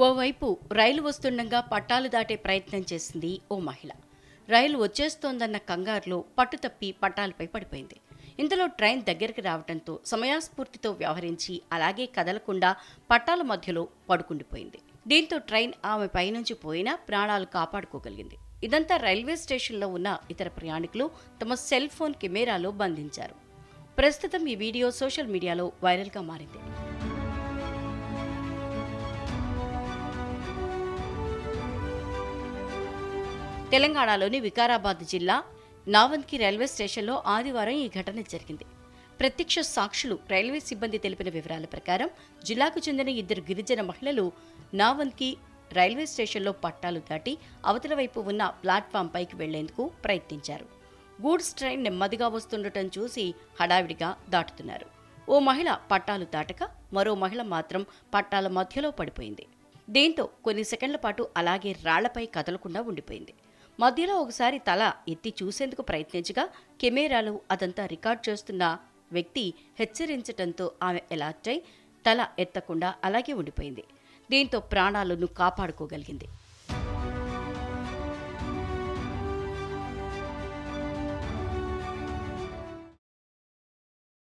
ఓవైపు రైలు వస్తుండగా పట్టాలు దాటే ప్రయత్నం చేసింది ఓ మహిళ. రైలు వచ్చేస్తోందన్న కంగారులో పట్టుతప్పి పట్టాలపై పడిపోయింది. ఇంతలో ట్రైన్ దగ్గరికి రావడంతో సమయాస్ఫూర్తితో వ్యవహరించి అలాగే కదలకుండా పట్టాల మధ్యలో పడుకుండిపోయింది. దీంతో ట్రైన్ ఆమె పైనుంచి పోయినా ప్రాణాలు కాపాడుకోగలిగింది. ఇదంతా రైల్వే స్టేషన్లో ఉన్న ఇతర ప్రయాణికులు తమ సెల్ ఫోన్ కెమెరాలో బంధించారు. ప్రస్తుతం ఈ వీడియో సోషల్ మీడియాలో వైరల్గా మారింది. తెలంగాణలోని వికారాబాద్ జిల్లా నావన్కి రైల్వే స్టేషన్లో ఆదివారం ఈ ఘటన జరిగింది. ప్రత్యక్ష సాక్షులు రైల్వే సిబ్బంది తెలిపిన వివరాల ప్రకారం జిల్లాకు చెందిన ఇద్దరు గిరిజన మహిళలు నావన్కి రైల్వే స్టేషన్లో పట్టాలు దాటి అవతల వైపు ఉన్న ప్లాట్ఫామ్ పైకి వెళ్ళేందుకు ప్రయత్నించారు. గూడ్స్ ట్రైన్ నెమ్మదిగా వస్తుండటం చూసి హడావిడిగా దాటుతున్నారు. ఓ మహిళ పట్టాలు దాటక మరో మహిళ మాత్రం పట్టాల మధ్యలో పడిపోయింది. దీంతో కొన్ని సెకండ్ల పాటు అలాగే రాళ్ళపై కదలకుండా ఉండిపోయింది. మధ్యలో ఒకసారి తల ఎత్తి చూసేందుకు ప్రయత్నించగా కెమెరాలు అదంతా రికార్డ్ చేస్తున్న వ్యక్తి హెచ్చరించటంతో ఆమె ఎలార్ట్ అయి తల ఎత్తకుండా అలాగే ఉండిపోయింది. దీంతో ప్రాణాలను కాపాడుకోగలిగింది.